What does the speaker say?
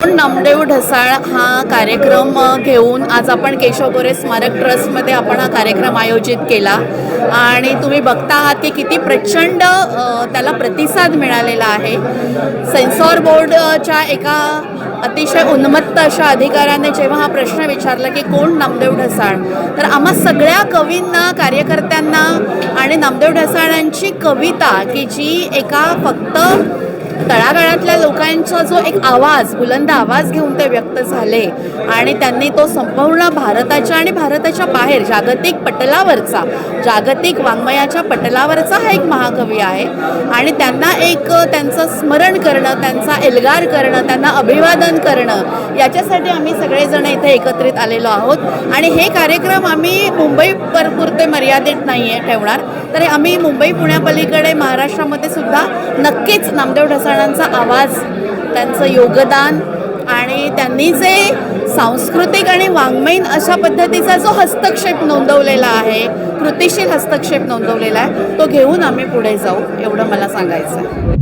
नामदेव ढसाळ हा कार्यक्रम घेऊन आज आपण केशव गोरे स्मारक ट्रस्टमध्ये आपण हा कार्यक्रम आयोजित केला. आणि तुम्ही बघता आहात की किती प्रचंड त्याला प्रतिसाद मिळालेला आहे. सेन्सॉर बोर्डच्या एका अतिशय उन्मत्त अशा अधिकाऱ्याने जेव्हा हा प्रश्न विचारला की कोण नामदेव ढसाळ? तर आम्हा सगळ्या कवींना कार्यकर्त्यांना आणि नामदेव ढसाळांची कविता की जी एका फक्त तळागाळातल्या लोकांचा जो एक आवाज बुलंद आवाज घेऊन ते व्यक्त झाले. आणि त्यांनी तो संपूर्ण भारताच्या आणि भारताच्या बाहेर जागतिक पटलावरचा जागतिक वाङ्मयाच्या पटलावरचा हा एक महाकवी आहे. आणि त्यांना एक त्यांचं स्मरण करणं त्यांचा एल्गार करणं त्यांना अभिवादन करणं याच्यासाठी आम्ही सगळेजण इथे एकत्रित आलेलो आहोत. आणि हे कार्यक्रम आम्ही मुंबई पर पुरते मर्यादित नाही आहे ठेवणार. तर आम्ही मुंबई पुण्यापलीकडे महाराष्ट्रामध्ये सुद्धा नक्कीच नामदेव ढसाळांचा आवाज त्यांचं योगदान आणि त्यांनी जे सांस्कृतिक आणि वाङ्मयीन अशा पद्धतीचा जो हस्तक्षेप नोंदवलेला आहे कृतिशील हस्तक्षेप नोंदवलेला आहे तो घेऊन आम्ही पुढे जाऊ एवढं मला सांगायचं आहे.